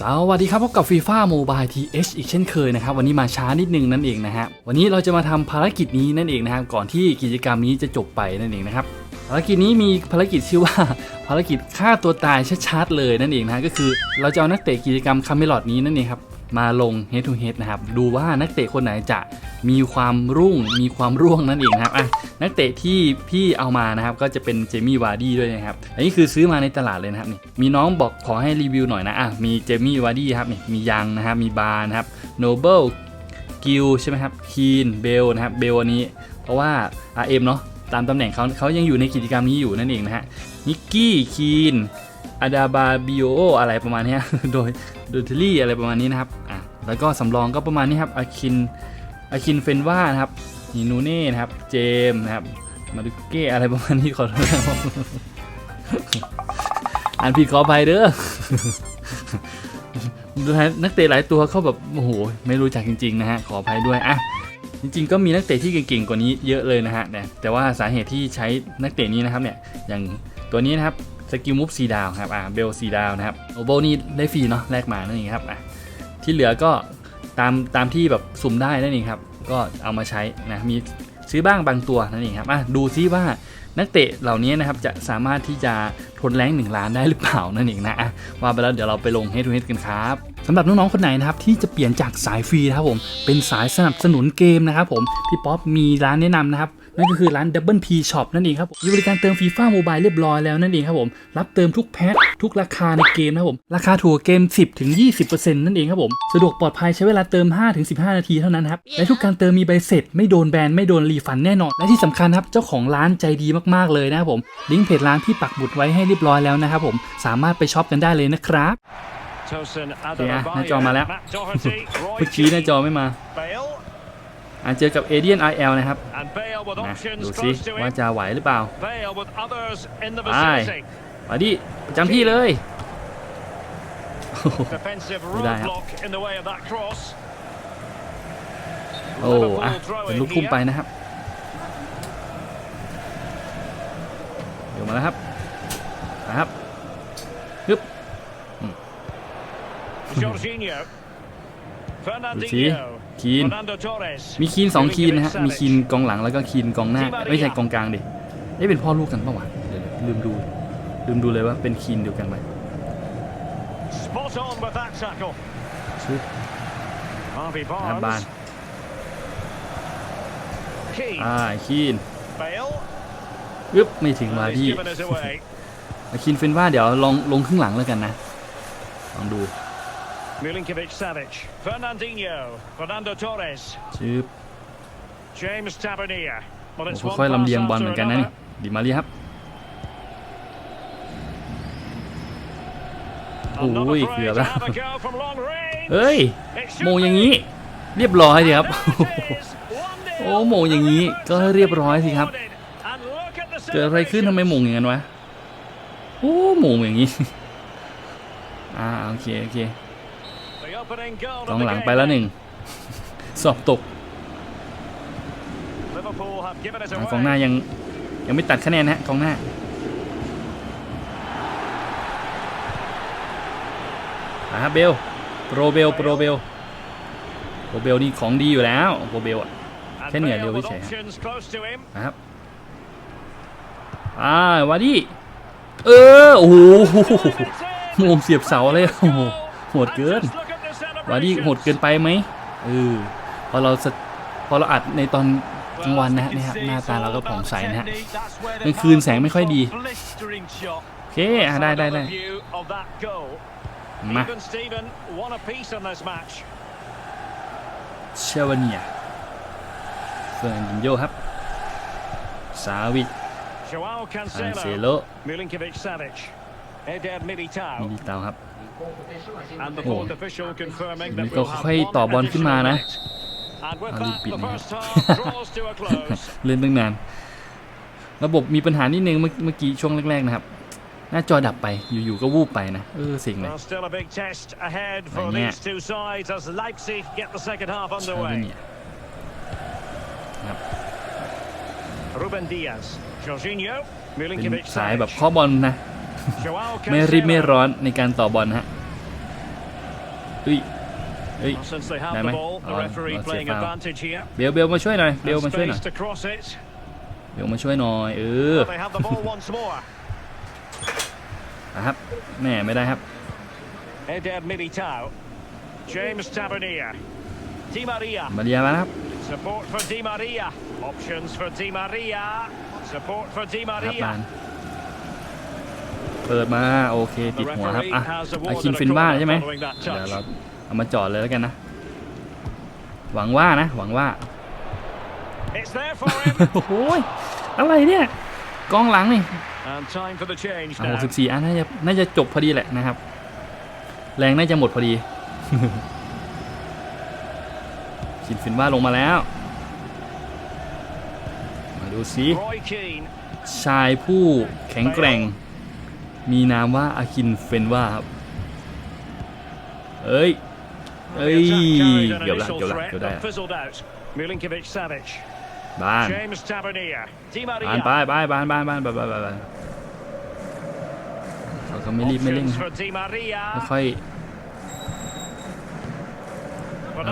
สวัสดีครับพบกับฟีฟ่าโมบายทีเอชอีกเช่นเคยนะครับ วันนี้มาช้านิดนึงนั่นเองนะฮะวันนี้เราจะมาทำภารกิจนี้นั่นเองนะครับก่อนที่กิจกรรมนี้จะจบไปนั่นเองนะครับภารกิจนี้มีภารกิจชื่อว่าภารกิจฆ่าตัวตายชัดๆเลยนั่นเองนะฮะก็คือ เราจะเอานักเตะกิจกรรมคาเมลอดนี้นั่นเองครับ มาลง head to head นะครับ ดูว่านักเตะคนไหนจะมีความรุ่ง มีความร่วงนั่นเองนะครับอะนักเตะที่พี่เอามานะครับ ก็จะเป็นเจมี่วาร์ดี้ด้วยนะครับ อันนี้คือซื้อมาในตลาดเลยนะครับนี่มีน้องบอกขอให้รีวิวหน่อยนะอะมีเจมี่วาร์ดี้ครับนี่มียังนะครับ มีบาร์นะครับโนเบิลกิลใช่ไหมครับคีนเบลนะครับเบลอันนี้ เพราะว่า RM เนาะตามตำแหน่งเขาเขายังอยู่ในกิจกรรมนี้อยู่นั่นเองนะฮะนิกกี้คีน อาดาบาบิโออะไรประมาณนี้โดยโดยเทลี่อะไรประมาณนี้นะครับอะแล้วก็สำรองก็ประมาณนี้ครับอาคินอาคินเฟนว่านะครับนีนูเน่นะครับ เจมส์นะครับ มาดุเก้อะไรประมาณนี้ขอโทษนะครับอ่านผิดขออภัยเด้อนักเตะหลายตัวเขาแบบโอ้โหไม่รู้จักจริงๆนะฮะขออภัยด้วยอะจริงๆก็มีนักเตะที่เก่งๆกว่านี้เยอะเลยนะฮะเนี่ยแต่ว่าสาเหตุที่ใช้นักเตะนี้นะครับเนี่ยอย่างตัวนี้นะครับ สกิลมูฟซีดาวครับอ่าเบลซีดาวนะครับโอโบนี่ได้ฟรีเนาะแลกมานั่นเองครับอะที่เหลือก็ตามตามที่แบบสุ่มได้นั่นเองครับก็เอามาใช้นะมีซื้อบ้างบางตัวนั่นเองครับอะดูซิว่า นักเตะเหล่านี้นะครับจะสามารถที่จะทนแรงหนึ่งล้านได้หรือเปล่านั่นเองนะว่าไปแล้วเดี๋ยวเราไปลง head to head กันครับสำหรับน้องๆคนไหนนะครับที่จะเปลี่ยนจากสายฟรีนะครับผมเป็นสายสนับสนุนเกมนะครับผมพี่ป๊อปมีร้านแนะนำนะครับนั่นก็คือร้าน Double P Shop นั่นเองครับมีบริการเติมฟีฟ่าโมบายเรียบร้อยแล้วนั่นเองครับผมรับเติมทุกแพ็คทุกราคาในเกมนะครับผมราคาถูกกว่าเกม 10ถึง20%นั่นเองครับผมสะดวกปลอดภัยใช้เวลาเติม 5 ถึง 15 นาทีเท่านั้นครับและทุกการเติมมีใบเสร็จ ไม่โดนแบนไม่โดนรีฟันแน่นอน และที่สำคัญครับเจ้าของร้านใจดีมากๆเลยนะครับผมลิงก์เพจร้านที่ปักหมุดไว้ให้เรียบร้อยแล้วนะครับผมสามารถไปช็อปกันได้เลยนะครับ Tosin โอเคอะ Adarabioyo, หน้าจอมาแล้ว Matt Doherty, Roy เมื่อกี้หน้าจอไม่มา Bale, อะเจอกับเอเดียน IL นะครับ and Bale with นะ options ดูซิ close to ว่า him. จะไหวหรือเปล่า Bale with others in the Aye. vicinity. มาดิประจำที่เลย Defensive Good eye, huh? roadblock in the way of that cross. โอ้อะ Liverpool เป็น throw ลู in กทุ่มไป here. นะครับ เดี๋ยว มาแล้วครับนะครับฮึบ Jorginho. ดูสิ Fernandinho. คีน Fernando Torres. มีคีน2คีนนะฮะมีคีน Milinkovic-Savic. กองหลังแล้วก็คีนกองหน้าไม่ใช่กองกลางดิเอ๊ะเป็นพ่อลูกกันปะวะเดี๋ยวลืมดูลืมดูเลยว่าเป็นคีนเดียวกันไหม Spot on with that tackle. ชื่อ Harvey นะบาน Barnes. Keane. อ่าคีน Bale. ปึ๊บไม่ถึงมา He's ที่ given us away. คีนเฟนว่าเดี๋ยวลองลงครึ่งหลังแล้วกันนะ ลองดู Milinkovic Savic. Fernandinho. Fernando Torres. ชื่อ James Tavernier. Well, โอ้ it's โห one ค่อยๆลำ pass เลียงบอล after เหมือนกันนะนี่ another. ดิมาเรียครับ Another Ui, try kìa to đó. have a go from long range. เฮ้ย It should โมงอย่าง be. นี้เรียบร้อยสิครับ There it is. One nil. โอ้โมงอย่างนี้ก็เรียบร้อยสิครับ And look at the เกิดอะไรขึ้นทำไมโมงอย่างนั้นวะโอ้โมงอย่างนี้ อ่าโอเคโอเค The opening goal ก of อง the หลัง game. ไปแล้วหนึ่งสอบตก Liverpool have given us อ่ากองหน้า away. ยังยังไม่ตัดคะแนนนะฮะกองหน้านะครับเบลโปรเบลโปรเบลโปรเบลนี่ของดีอยู่แล้วโปรเบลอะ And แค่เหนือ Bale เร็ว with เฉยๆ options close to him. นะครับ อ่าวาดิเออโอ้โหโมเสียบเสาเลยโอ้โหโหดเกินวาดิโหดเกินไปไหมเออพอเราพอเราอัดในตอนกลางวันนะฮะนี่ฮะหน้าตาเราก็ผ่องใสนะฮะกลางคืนแสงไม่ค่อยดีโอเคอะได้ได้ได้มาเชวาเนียเฟอร์นันดินโยครับ สาวิ ก Joao อันเซ Cancelo, โล Milinkovic Savic, Eder มิ Militao, ลิตาวครับ and the Oh. fourth official confirming นี่ that ก็ we'll have ค่อย one ต่อบอลขึ้นมานะ additional minute. And with เอารีบ that, ปิด the นะครับ first half draws to a close. เล่นตั้งนาน ระบบมีปัญหานิดนึงเมื่อเมื่อกี้ช่วงแรกๆนะครับ หน้าจอดับไปอยู่ๆก็วูบไปนะ เออเสิ่งเลย Well, still a big test ahead for Right, yeah. these two sides as Leipzig get the second half เชวา underway. เนีย Ruben Diaz, Jorginho, เป็น Milinkovic สายแบบ Savic, ข้อบอลนะ Joao ไม่รีบไม่ Cancelo, ร้อนในการต่อบอลนะฮะเฮ้ยเฮ้ย Well, since they have Này the mày. ball, the Ờ, referee nó sẽ playing foul. advantage here. เบลเบลมาช่วยหน่อย เบล And มาช่วยหน่อย space to cross it. เบลมาช่วยหน่อย เออ Well, they have the ball once more. นะครับแหม่ไม่ได้ครับ Eder Militao. James Tavernier. Di Maria. มาเรียมาแล้วครับ Support for Di Maria. Options for Di Maria. Support for Di ครับบา Maria. นเปิดมาโอเคติดหัวครับอะอาคินฟินบ้าใช่ไหมเดี๋ยวเราเอามาจอดเลยแล้วกันนะ หวังว่านะ หวังว่า It's there for him. โอ้โหยอะไรเนี่ยกองหลังนี่ and time for the change อะ now. หกสิบสี่อะน่าจะน่าจะจบพอดีแหละนะครับ แรงน่าจะหมดพอดีคินฟินว่าลงมาแล้วมาูสิชายผู้แข็งแกร่ง มีนามว่าอาคินเฟนว่าครับเอ้ยเอ้ยเกี่ยวละเกี่ยวละเกี่ยวได้บ้านบ้านไปไปบ้านบ้านบ้านบ้านบ้านบ้านเขาไม่รีบไม่เร่งครับค่อย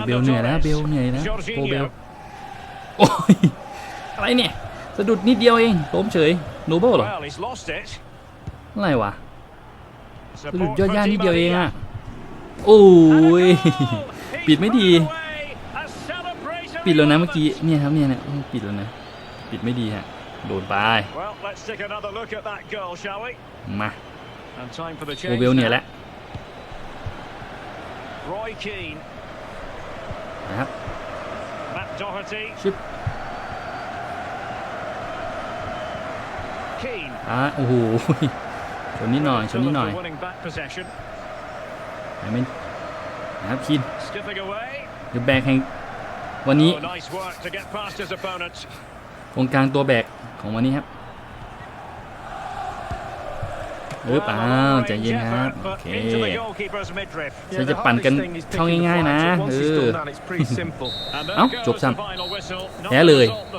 เบลเหนื่อยแล้วเบลเหนื่อยแล้วโบเบลโอ้ยอะไรเนี่ย สะดุดนิดเดียวเองล้มเฉยโนเบิลเหรอ Well, he's lost it. อะไรวะสะดุด Support ยอด for ย่า Di นิดเดียวเอง Maria. อะโอ้ย And a goal. He's ปิดไม่ดี put it away. A celebratory ปิดแล้วนะเมื่อกี้ moment. เนี่ยครับเนี่ยเนี่ยอืมปิดแล้วนะปิดไม่ดีฮะโดนไป Well, let's take another look at that goal, shall we? มา And time for the โอ change เบลเหนื่อย now. แล้ว Roy Keane. นะครับ Matt Doherty. ชิบ อะโอ้โหชนนิดหน่อยชน Still นิดหน่อย after winning back possession. ยังไม่นะครับคิน Skipping away. เดอะแบกแห่งวันนี้ Oh, nice work to get past his opponent. ตรงกลางตัวแบกของวันนี้ครับเออ Well, อ้า a ว long ใจเย็น range ครับ effort, โอ but เค into the goalkeeper's midriff. ฉันจะปั่นกันเข้าง่ายๆนะเออ And there Áo, goes chụp the xong. final whistle. Not Té the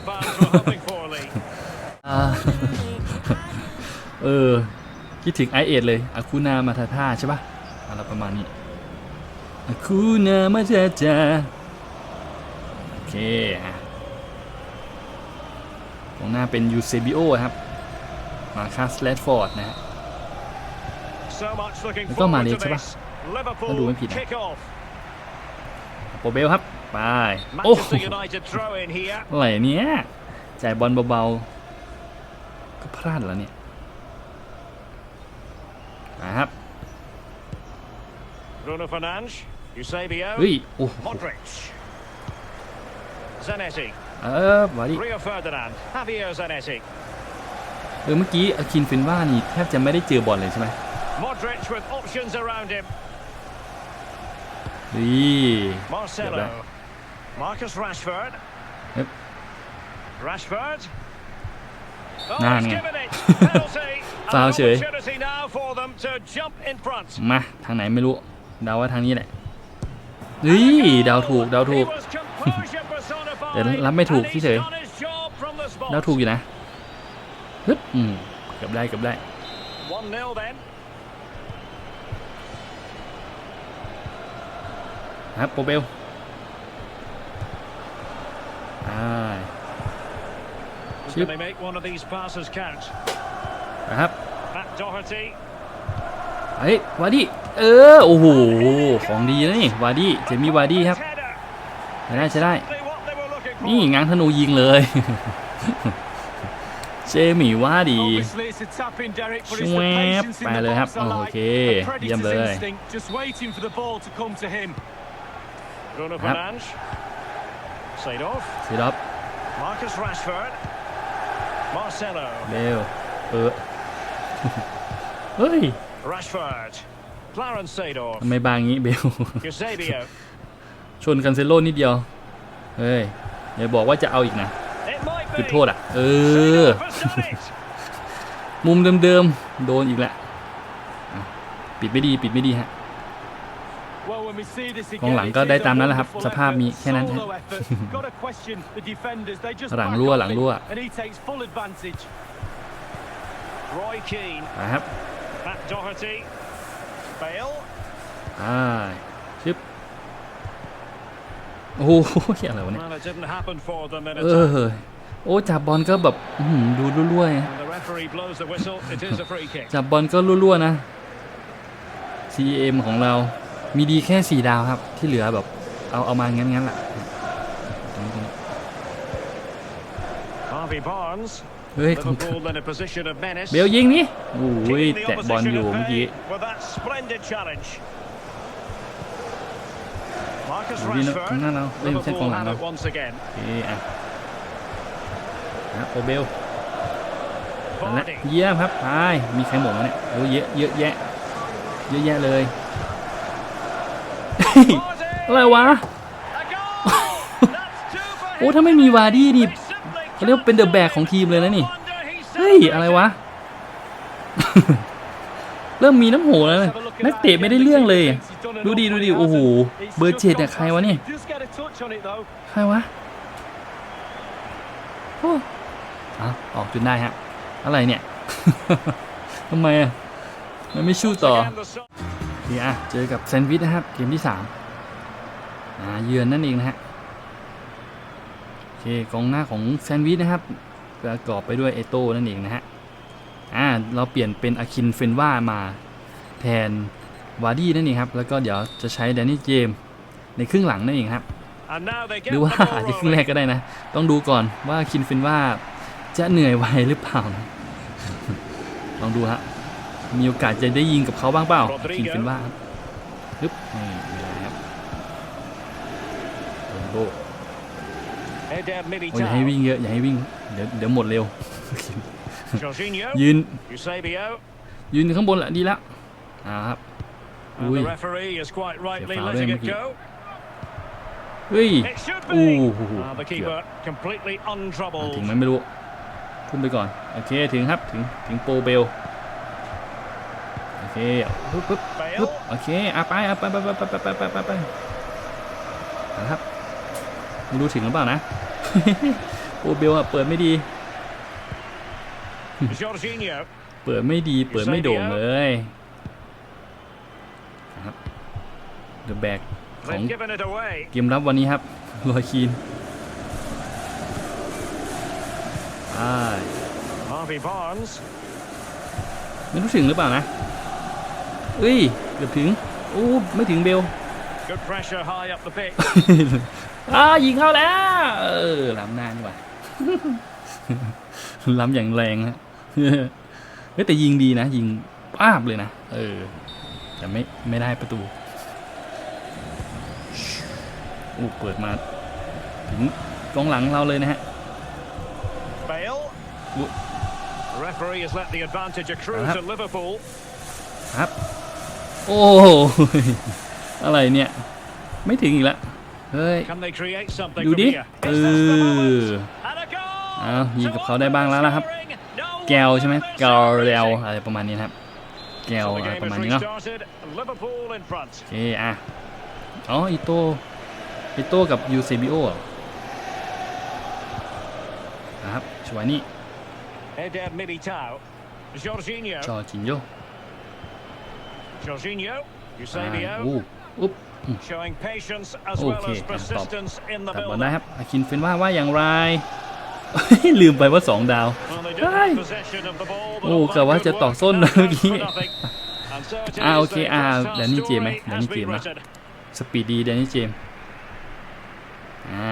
เออ คิดถึงไอเอดเลยอาคูนามาทาท่าใช่ปะอะไรประมาณนี้อาคูนามาทาจาโอเคอะตรงหน้าเป็นยูเซบิโอครับ มาคาสแลดฟอร์ดนะฮะ So much looking แล้วก็มา forward เล to ใช่ปะ this. ถ้าดู Liverpool ไม่ผิดนะ kick off. โปรเบลครับ ไป โอ้โห Manchester United throw in here. อะไรเนี่ย จ่ายบอลเบาๆ ก็พลาดแล้วเนี่ย นะครับ Bruno Fernandes. Eusebio. เฮ้ยโอ้โห Modric. Zanetti. เออวาดิ Rio Ferdinand. Javier Zanetti. เออเมื่อกี้อาคินฟินว่านี่แทบจะไม่ได้เจอบอลเลยใช่ไหม Modric with options around him. เฮ้ย Marcelo. Dạ Marcus Rashford. Yep. Rashford. Oh, Nè, he's nè. given it. Penalty. An Foul chửi. opportunity now for them to jump in front. มาทางไหนไม่รู้เดาว่าทางนี้แหละเฮ้ยเดาถูกเดาถูก He was composure personified, แต่รับไม่ถูก and he's เฉย done his job from the spot. เดาถูกอยู่นะฮึบอืมเกือบได้เกือบได้1-0 then. ครับโปรเบลอ่า Who's Chip. นะครับเฮ้ยวาดี้เออโอ้โหของดีนะนี่วาดี้เจมี่วาดี้ครับใช้ได้ใช้ได้ นี่ง้างธนูยิงเลยเจมี่ว่าดีชวบไปเลยครับ โอเค เยี่ยมเลยครับเซดอฟเบลเออ เฮ้ย Rashford. Clarence Seedorf. ทำไมบางงี้เบล Eusebio. ชนกันเซโร่นิดเดียว เฮ้ยอย่าบอกว่าจะเอาอีกนะ It might จุด be. โทษอะ เออ Seedorf has done it. มุมเดิมๆ โดนอีกแล้วอะปิดไม่ดีปิดไม่ดีฮะ Well, when we see this กอง again, หลัง it ก็ is ได้ a ตามนั้นแหละครับ wonderful สภาพมี effort, แค่นั้นฮะ solo effort. Gotta question the defenders. They just หลัง back รั่ว off หลัง it, รั่ว and he takes full advantage. Roy Keane. ไปครับ Matt Doherty. Bale. อ่าชึบโอ้โหอะไรวะเนี่ย Well, it didn't happen for them in เอ attack. อโอ้จับบอลก็แบบอื้อหือดูรั่วๆ And the referee blows the whistle. It is a free kick. จับบอลก็รั่วๆนะ CM ของเรามีดีแค่ 4 ดาวครับ ที่เหลือแบบ เอาเอามางั้นๆแหละตรงนี้ตรงนี้ Harvey Barnes. เฮ้ยตรง Liverpool in a position of menace. เบลยิงนี่โอ้ย Keeping the แตะบอล opposition อยู่ at เมื่อกี้ bay with that splendid challenge. Marcus ดูดินะ Rashford. ข้างหน้าเราเล่นเส้นกอง Liverpool หลัง have เรา it once again. โอเคอะนะโอเบลนั่นแหละ Vardy. เยี่ยมครับไปมีใครหมงวะเนี่ยโอ้เยอะเยอะแยะ เยอะแยะเลย Vardy. อะไรวะ A goal. That's two for โอ้ him. ถ้าไม่มีวาร์ดี้นี่ They simply เขาเรียกเป็นเดอะแบกของทีมเลยนะนี่ เฮ้ย อะไรวะ เริ่มมีน้ำโหแล้วนะนักเตะไม่ได้เรื่องเลย ดูดิดูดิโอ้โห เบอร์เจ็ดเนี่ยใครวะนี่ ใครวะโอ้อาออกจนได้ฮะ อะไรเนี่ย ทำไมอะ มันไม่ชู้ต่อ Again, the sub- โอเคอะเจอกับแซนด์วิชนะครับ เกมที่สามอ่าเยือนนั่นเองนะฮะ กองหน้าของแซนด์วิชนะครับประกอบไปด้วยเอโต้นั่นเองนะฮะอ่าเราเปลี่ยนเป็นอาคินเฟนว่ามาแทนวาร์ดี้นั่นเองครับ แล้วก็เดี๋ยวจะใช้แดนนี่เจมส์ในครึ่งหลังนั่นเองครับ And now they ห get รือ the ว่า ball อาจจะครึ่งแร rolling. กก็ได้นะ ต้องดูก่อนว่าคินเฟนว่าจะเหนื่อยไหวหรือเปล่านะลองดูฮะ มีโอกาสจะได้ยิงกับเขาบ้างเปล่า คินเฟนว่าครับ อย่าให้วิ่งเยอะอย่าให้วิ่งเดี๋ยวเดี๋ยวหมดเร็ว ยืน ยืนข้างบนแหละดีละอ่ครับอุ้ยเสียฟาวด้วยเมื่อกี้เฮ้ยโอ้โหถึงไหมไม่รู้ขึ้นไปก่อนโอเคถึงครับถึงถึงโปรเบลโอเคปึ๊บปึ๊บปึ๊บโอเคอะไปอะไปไปไปไปไปไปไปนะครับ ไม่รู้ถึงหรือเปล่านะ โอเบลอะเปิดไม่ดี Jorginho. เปิดไม่ดี เปิดไม่โด่งเลยนะครับเดอะแบกของ They've given it away. เกมรับวันนี้ครับลอยคีนใช่ Harvey Barnes. ไม่รู้ถึงหรือเปล่านะ เอ้ย เกือบถึง โอ้ ไม่ถึงเบล Good pressure high up the pitch. อ่ายิงเข้าแล้ว เออล้ำหน้าดีกว่าล้ำอย่างแรงฮะเฮ้ยแต่ยิงดีนะ ยิงป้าบเลยนะ เออ แต่ไม่ไม่ได้ประตูโอ้เปิดมา ถึงกองหลังเราเลยนะฮะ Bale. Look. The referee has let the advantage accrue Uh-huh. to Liverpool. ครับ โอ้ยอะไรเนี่ย ไม่ถึงอีกแล้ว เฮ้ย Can they create something ดู from ดิ here? เอ Is this the อ moment? And a goal! เอายิงกับ To เขาได้บ้างแล้วนะครับ scoring. No แกวใช่ไหม wonder แก they're ว so เรว busy. อะไรประมาณนี้นะครับ แกว So the อะไร game ประ has มาณนี้เนาะ restarted. Liverpool in front. โอเคอะอ๋ออิโต้อิโต้กับยูเซบิโอนะครับชวานี่ Eder Militao. Jorginho. จอจินโย Jorginho. อ่า Eusebio. อู้อุ๊บ Showing patience as well Okay, as and persistence in the ตัดบอล build. ได้ครับอาคินเฟนว่าว่าอย่างไร ลืมไปว่า 2 ดาว Well, they didn't Hey. have possession of the ball, but โอ้ all กะ that ว่า good จะตอก work ส้น now นะเมื่อ counts กี้ for nothing. And so it อ่า is, โอเค the อ่า first half แดนนี่เจมส์ไหม story แดน has นี่เจม been ส์นะ written. สปีดดีแดนนี่เจมส์อ่า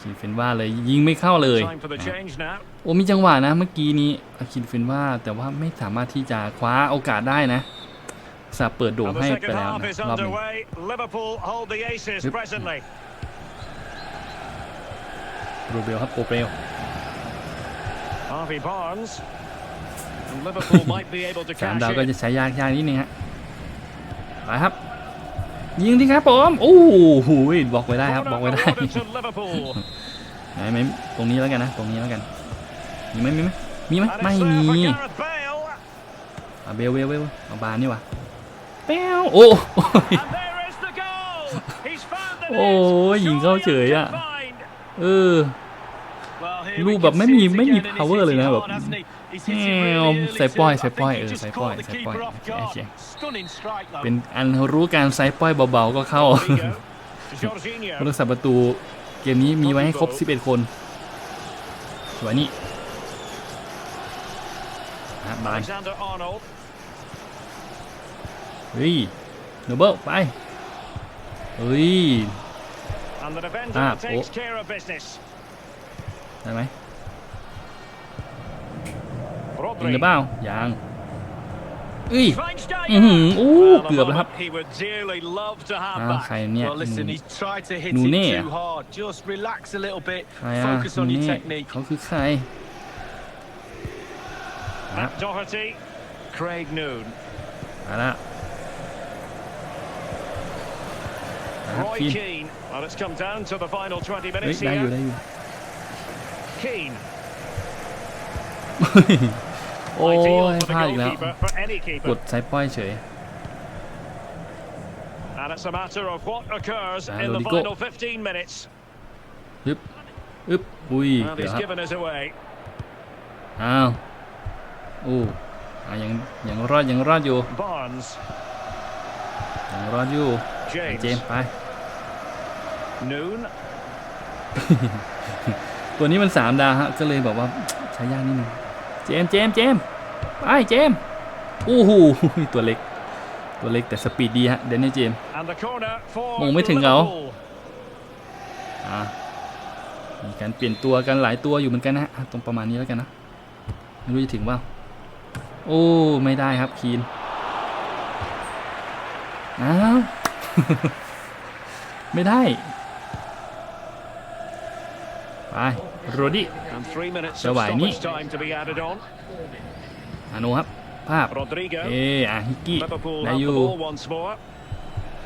คินเฟนว่าเลยยิงไม่เข้าเลย Time for the change now. โอ้มีจังหวะนะเมื่อกี้นี้อาคินเฟนว่าแต่ว่าไม่สามารถที่จะคว้าโอกาสได้นะ สาเปิดโด่ง And the ให้ไป second แล้ว half นะ is รอบหนึง underway. Liverpool hold the aces Yep. presently. โรเบลครับโปรเปล Harvey Barnes. And Liverpool might be able to สาม cash ดาวก็ in. จะใช้ยากยากนิดนึงฮะไปครับ ยิงที่ครับผมโอ้โหบอกไว้ได้ครับบอกไว้ได้ Corner awarded to Liverpool. ไหนไหมตรงนี้แล้วกันนะ ตรงนี้แล้วกันมีไหมมีไหมมีไหม And ไม่ it's มี there for Gareth Bale. อะเบลเบลเบลมาบานนี่วะ เปวโอ้โอ้ย And there is the goal. He's found the โอ้ย net. ยิงเข้าเฉย Surely อะ unconfined. เออ Well, here ลูก we แบบ can ไม่ see มี it ไม่มี again, and he's power เลย hit นะ it แบบ hard, hasn't he? He's hit it แห really ม early ใส่ป้อย too. ใส่ I ป้อย think เอ he อ just ใส่ป้อย caught the ใส่ป้อย keeper off โอเค guard. Stunning strike though. เป็นอันรู้การใส่ป้อยเบาๆก็เข้า Rodrigo. Jorginho. ผู้รักษาประตูเกมนี้มีไว้ให้ครบ 11 คนสวยนี่นะบาย Alexander Arnold. เฮ้ยโนเบิลไปเฮ้ย And the defender Ah, takes oh. care of business. ได้ไหมยิง Rodri. หรือเปล่ายังเอ้ย Schweinsteiger. อื้อหืออู้ Well, a เกือบแล้วครับ moment He would dearly love to have อ้าว back. ใครเนี่ย Well, listen, หนู he tried to hit it Nune too อะ hard. Just relax a little bit. ใครอะ Focus on your นี่ technique. เขาคือใครครับ Matt Doherty. Craig Noon. มาละ Roy คีน Keane. Well, it's come down to the final 20 เฮ้ย minutes ได้อยู่ here. ได้อยู่ Keane. โอ้ Ideal ย for พ the ลาดอีกแล้ว goalkeeper, for any ก keeper. ดไซป้อยเฉย And it's a matter of what occurs Ah, in the Rodrigo. final 15 minutes. อึ๊บอึ๊บอุ้ย And เดี๋ยว he's ครับ given us away. อ้าวอู้อ่ะยังยังรอดยังรอดอยู่ Barnes. ยังรอดอยู่ เจม James. ส์ไป Noon. ตัวนี้มันสามดาวฮะ ก็เลยแบบว่าใช้ยากนิดนึง เจมส์เจมส์เจมส์ไปเจมส์โอ้โหตัวเล็ก ตัวเล็กแต่สปีดดีฮะ เดนนี่เจมส์ And the corner for มงไม่ถึงเขา Liverpool. อะมีการเปลี่ยนตัวกันหลายตัวอยู่เหมือนกันนะฮะอะตรงประมาณนี้แล้วกันนะ ไม่รู้จะถึงเปล่า โอ้ ไม่ได้ครับคีนอ้าว ไม่ได้ ไปโรดี้ And three minutes of Sao bài nhỉ? stoppage time to be added on. อาโนครับ ภาพ Rodrigo. เอออะฮิกกี้ Liverpool ได้ have อ the ยู่ ball once more.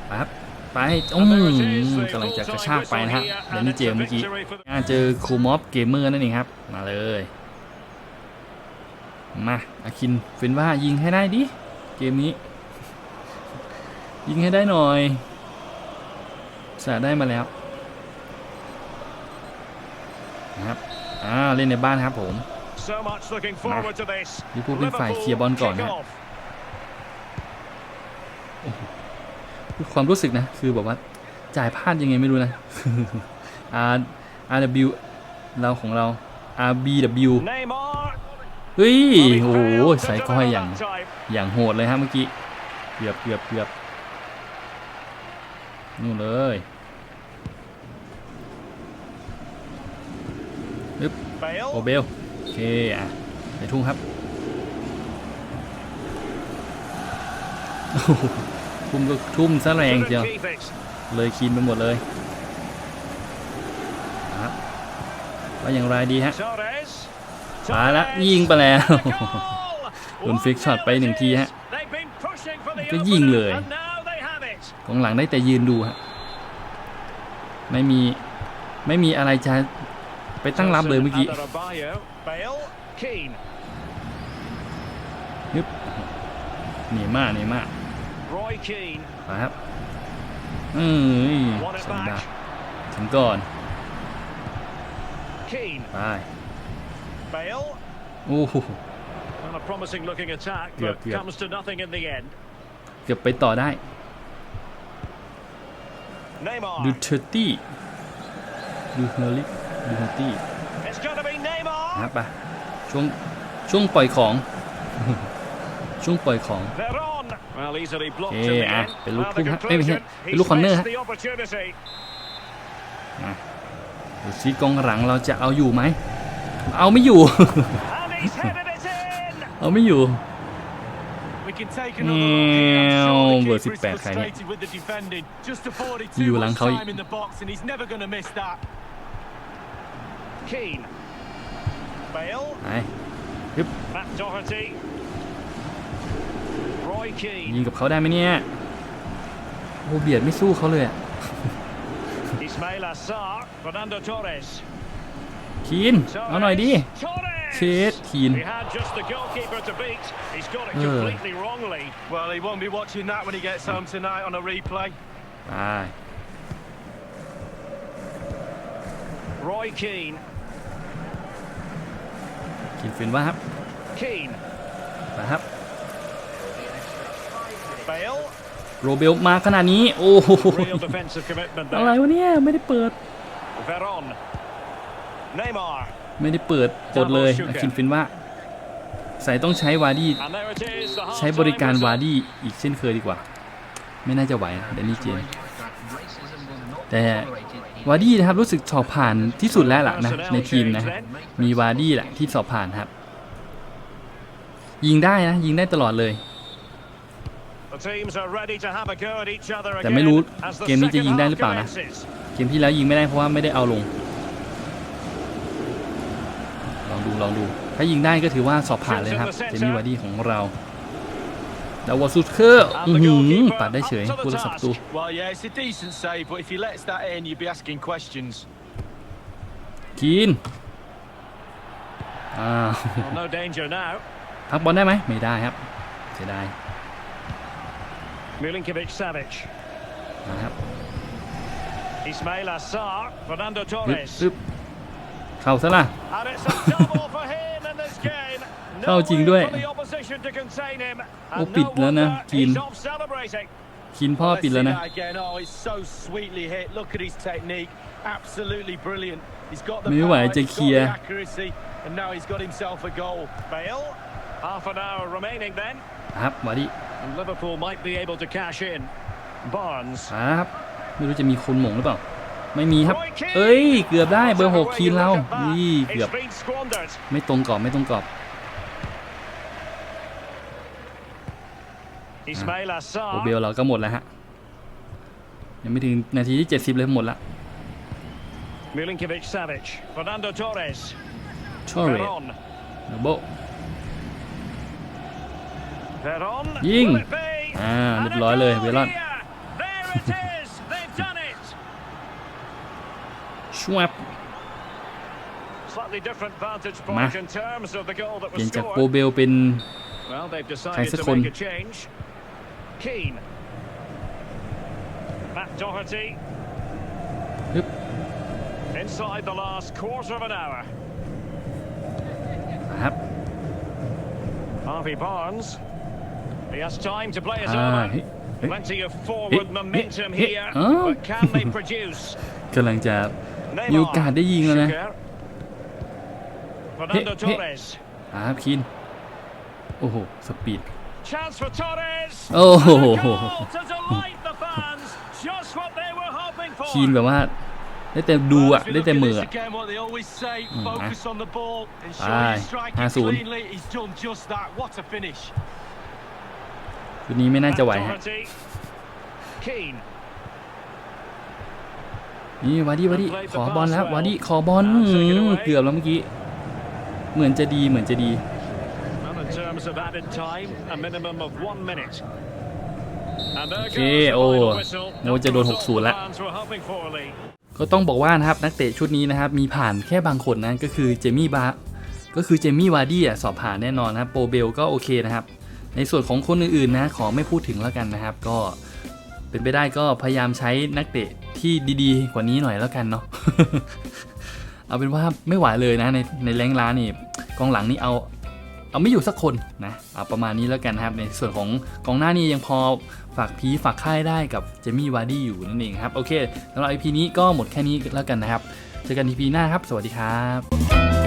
ไปครับไปอืมกำลังจะกระชากไปนะฮะเดนนี่เจมส์เมื่อกี้อะเจอคูมอฟเกมเมอร์นั่นเองครับ มาเลย มาอาคินเฟนว่ายิงให้ได้ดิ เกมนี้ ยิงให้ได้หน่อยสาได้มาแล้วนะครับอ่าเล่นในบ้านครับผม So much looking forward to this. ลิเวอร์พูลเป็นฝ่ายเคลียร์บอลก่อนนะ kick off. คือความรู้สึกนะคือแบบว่าจ่ายพลาดยังไงไม่รู้นะ R RW เราของเรา RBW Neymar. เฮ้ย Well, he โอ้โห failed to ใส่ก้อยอย่าง deliver that time. อย่างโหดเลยฮะเมื่อกี้ เกือบเกือบเกือบ นู่นเลย Bale. โอเบล โอเค อะไปทุ่งครับโอ้โหทุ่มก็ทุ่มซะแรงเชียว Couldn't keep it. เลยคีนไปหมดเลยครับว่าอย่างไรดีฮะ Torres. มาละ Torres. ยิงไปแล้ว And a goal. โดนฟิกช็อตไปหนึ่งทีฮะ They've been pushing for the ก็ยิงเลย opener, and now they have it. กองหลังได้แต่ยืนดูฮะไม่มีไม่มีอะไรจะไปตั้งรับเลยเมื่อกี้ Johnson, Adebayo, Bale, Keane, นึบหนีมากหนีมาก Roy Keane, มาครับเอ้ย won it สองดาว back. ถึงก่อน Keane, ไป Bale, โอ้โห and a promising looking attack, Yep, but yep. comes to nothing in the end. เกือบไปต่อได้ Neymar, ดูเทอร์ตี้ดูเฮอร์ลิดูเทอร์ตี้ it's going to be Neymar. นะครับไปช่วงช่วงปล่อยของ ช่วงปล่อยของ Veron, well easily blocked โอ in เค the อะ end. เป็นลูก Well, ทุ่ง the ฮะเอ้ยไม่ใช่ conclusion, เป็นลูก he's คอนเนอร์ missed ฮะ the opportunity. ดูซิกองหลังเราจะเอาอยู่ไหม เอาไม่อยู่ And he's headed it in. เอาไม่อยู่ We can take another look here. I'm sure the Ber keeper is 18ใครเนี่ย frustrated with the defending. Just afforded อยู่ too หลัง much เขาอีก time in the box and he's never going to miss that. Keane, Bale, ไป Matt Doherty, Roy ยิ Keane, งกับเขาได้ไหมเนี่ยโอ้เบียดไม่สู้เขาเลยอะ Ismail Assar, Fernando Torres. คีนเอาหน่อยดิ Torres! เชดคีน He had just the goalkeeper to beat. He's got it Uh. completely wrongly. Well, he won't be watching that when he gets home tonight on a replay. ไป Roy Keane, คีนฟินว่าครับ Keane, ไปครับ Bale, โรเบลมาขนาดนี้ โอ้โห Real defensive commitment อะไร there. วะเนี่ย ไม่ได้เปิด Veron. Neymar. ไม่ได้เปิดกดเลยอาคินฟินว่า ใส่ต้องใช้วาร์ดี้ And there it is. The ใช้บริการ half-time วา whistle. ร์ดี้อีกเช่นเคยดีกว่า ไม่น่าจะไหวนะเดนนี่เจนแต่วาร์ดี้นะครับรู้สึกสอบผ่านที่สุดแล้วล่ะนะในทีมนะมีวาร์ดี้แหละที่สอบผ่านครับ ยิงได้นะยิงได้ตลอดเลย The teams are ready to have a go at each other แต่ไม่รู้ again as the เกมนี้จะยิงได้หรือ second เปล่านะ half commences. เกมที่แล้วยิงไม่ได้เพราะว่าไม่ได้เอาลง ลองดูลองดู ถ้ายิงได้ก็ถือว่าสอบผ่านเลยนะครับ เจมี่วาร์ดี้ของเราดาวสุดเคอร์อื้อหือปัดได้เฉยผู้รักษาประตู Well, yeah, it's a decent save, but if he lets that in, you'd be asking questions. คีนอ้าว Well, no danger now. พักบอลได้ไหมไม่ได้ครับเสียดาย Milinkovic Savic. นะครับ Ismail Assar. Fernando ปึ๊บ Torres. ปึ๊บ เข้าซะล่ะ And it's a double for him in this game. เข้า No จริง way ด้วย for the opposition to contain him. โอ้ And ปิด no แล้วนะ wonder คีน he's off celebrating. คินพ่อ Let's ปิดแล้ว see นะ that again. Oh, it's so sweetly hit. Look at his technique. Absolutely brilliant. He's got the ไม่ไหว power, จะ he's เคลี got ยร์ the accuracy, and now he's got himself a goal. Bale. Half an hour remaining then. ครับวาร์ดี้ And Liverpool might be able to cash in. Barnes. ครับไม่รู้จะมีคนหมงหรือเปล่า ไม่มีครับ เอ้ย เกือบได้เบอร์หก Whatever way คีน you เรา look at that, นี่เกือบ It's been squandered. ไม่ตรงกรอบไม่ตรงกรอบ Ismail โอ Assar. เบลเราก็หมดแล้วฮะ ยังไม่ถึงนาทีที่ 70 เลยหมดละ Milinkovic Savic. Fernando Torres. ชอเรต Veron. ดับเบิล Veron. Ying. Will it be? อ่า And เรีย a บร้อยเลย goal เวลอน goal that เปลี่ย was นจากโป scored. เบลเป็น Well, they've ใคร decided สัก to คน make a change. Keane. Matt Doherty. ฮึบ Inside the last quarter of an hour. ครับ Harvey Barnes. He has time to play it อ่า over. เฮ้ยเฮ้ย Plenty of forward Hey, momentum hey, hey, here, oh. but can they produce? กำลังจะ มีโอกาสได้ยิงแล้วนะ Schuker. Fernando hey. Torres. ครับคินโอ้โหสปีด Chance for Torres. โอ้โห And a goal to delight the fans. Just what they were hoping for. คีนแบบว่าได้แต่ดูอะ Well, if you ได้ look แต่ at มือ this อะ again, what they always say, Mm, focus ah. on the ball, ensure Aye, you strike it 5-0 cleanly. He's done just that. What a finish. คืนนี้ไม่น่าจะไหว Matt ฮะ Doherty. Keane. นี่วาดี้วาดี้ขอบอลแล้ววาดี้ขอบอลอืมเกือบแล้วเมื่อกี้ เหมือนจะดีเหมือนจะดี Well, in terms of added time, a minimum of one minute. And there โอเค goes the โอ้ final whistle. โน้จะโดน Not the result 60 แล้ว the fans were hoping for, Lee. ก็ต้องบอกว่านะครับนักเตะชุดนี้นะครับมีผ่านแค่บางคนนะก็คือเจมี่บาก็คือเจมี่วาร์ดี้อะสอบผ่านแน่นอนนะครับโปรเบลก็โอเคนะครับ ในส่วนของคนอื่นๆนะขอไม่พูดถึงแล้วกันนะครับ ก็ เป็นไปได้ก็พยายามใช้นักเตะที่ดีๆ กว่านี้หน่อยแล้วกันเนาะเอาเป็นว่าไม่ไหวเลยนะในในแรงร้านนี่กองหลังนี่เอาเอาไม่อยู่สักคนนะเอาประมาณนี้แล้วกันนะครับในส่วนของกองหน้านี่ยังพอฝากพีฝากค่ายได้กับเจมี่วาร์ดี้อยู่นั่นเองครับ โอเคสำหรับ EP นี้ก็หมดแค่นี้แล้วกันนะครับ เจอกัน EP หน้าครับ สวัสดีครับ